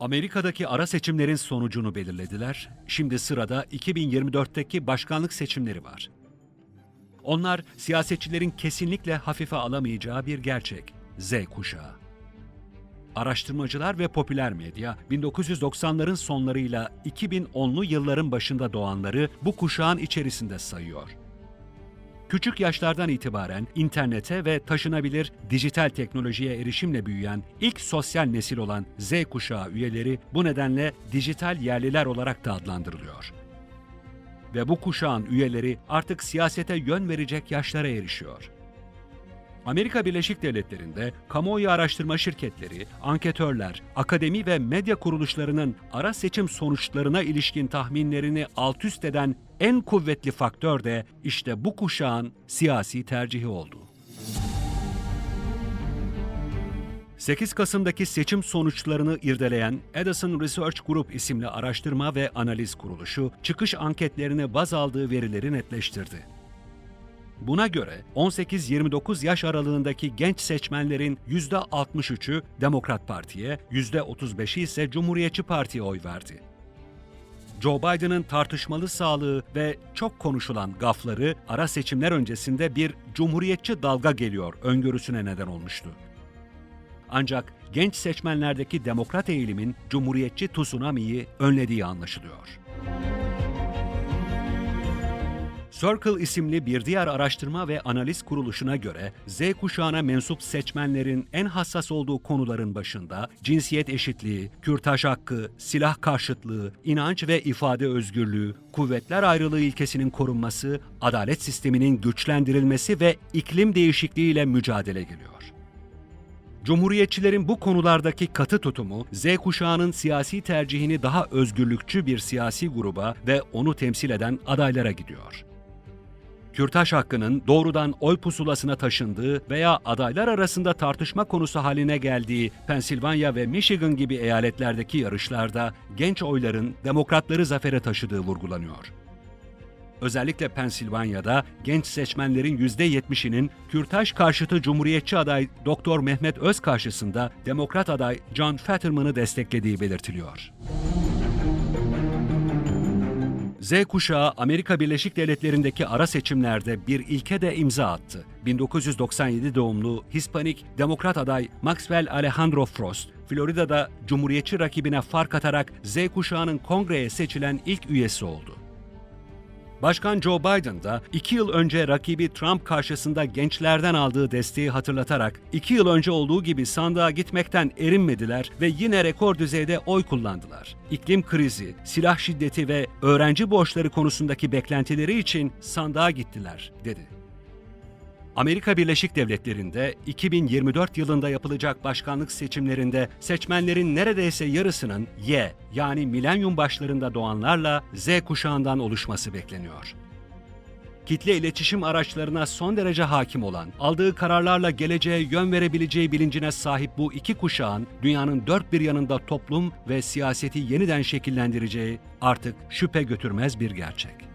Amerika'daki ara seçimlerin sonucunu belirlediler. Şimdi sırada 2024'teki başkanlık seçimleri var. Onlar siyasetçilerin kesinlikle hafife alamayacağı bir gerçek. Z kuşağı. Araştırmacılar ve popüler medya 1990'ların sonlarıyla 2010'lu yılların başında doğanları bu kuşağın içerisinde sayıyor. Küçük yaşlardan itibaren internete ve taşınabilir dijital teknolojiye erişimle büyüyen ilk sosyal nesil olan Z kuşağı üyeleri bu nedenle dijital yerliler olarak da adlandırılıyor. Ve bu kuşağın üyeleri artık siyasete yön verecek yaşlara erişiyor. Amerika Birleşik Devletleri'nde kamuoyu araştırma şirketleri, anketörler, akademi ve medya kuruluşlarının ara seçim sonuçlarına ilişkin tahminlerini alt üst eden en kuvvetli faktör de işte bu kuşağın siyasi tercihi oldu. 8 Kasım'daki seçim sonuçlarını irdeleyen Edison Research Group isimli araştırma ve analiz kuruluşu çıkış anketlerine baz aldığı verileri netleştirdi. Buna göre 18-29 yaş aralığındaki genç seçmenlerin %63'ü Demokrat Parti'ye, %35'i ise Cumhuriyetçi Parti'ye oy verdi. Joe Biden'ın tartışmalı sağlığı ve çok konuşulan gafları ara seçimler öncesinde bir cumhuriyetçi dalga geliyor öngörüsüne neden olmuştu. Ancak genç seçmenlerdeki demokrat eğilimin cumhuriyetçi tsunami'yi önlediği anlaşılıyor. Circle isimli bir diğer araştırma ve analiz kuruluşuna göre Z kuşağına mensup seçmenlerin en hassas olduğu konuların başında cinsiyet eşitliği, kürtaj hakkı, silah karşıtlığı, inanç ve ifade özgürlüğü, kuvvetler ayrılığı ilkesinin korunması, adalet sisteminin güçlendirilmesi ve iklim değişikliğiyle mücadele geliyor. Cumhuriyetçilerin bu konulardaki katı tutumu, Z kuşağının siyasi tercihini daha özgürlükçü bir siyasi gruba ve onu temsil eden adaylara gidiyor. Kürtaj hakkının doğrudan oy pusulasına taşındığı veya adaylar arasında tartışma konusu haline geldiği Pensilvanya ve Michigan gibi eyaletlerdeki yarışlarda genç oyların demokratları zafere taşıdığı vurgulanıyor. Özellikle Pensilvanya'da genç seçmenlerin %70'inin kürtaj karşıtı Cumhuriyetçi aday Doktor Mehmet Öz karşısında Demokrat aday John Fetterman'ı desteklediği belirtiliyor. Z kuşağı Amerika Birleşik Devletleri'ndeki ara seçimlerde bir ilke de imza attı. 1997 doğumlu Hispanik Demokrat aday Maxwell Alejandro Frost, Florida'da Cumhuriyetçi rakibine fark atarak Z kuşağının kongreye seçilen ilk üyesi oldu. Başkan Joe Biden da iki yıl önce rakibi Trump karşısında gençlerden aldığı desteği hatırlatarak iki yıl önce olduğu gibi sandığa gitmekten erinmediler ve yine rekor düzeyde oy kullandılar. İklim krizi, silah şiddeti ve öğrenci borçları konusundaki beklentileri için sandığa gittiler, dedi. Amerika Birleşik Devletleri'nde 2024 yılında yapılacak başkanlık seçimlerinde seçmenlerin neredeyse yarısının Y yani milenyum başlarında doğanlarla Z kuşağından oluşması bekleniyor. Kitle iletişim araçlarına son derece hakim olan, aldığı kararlarla geleceğe yön verebileceği bilincine sahip bu iki kuşağın dünyanın dört bir yanında toplum ve siyaseti yeniden şekillendireceği artık şüphe götürmez bir gerçek.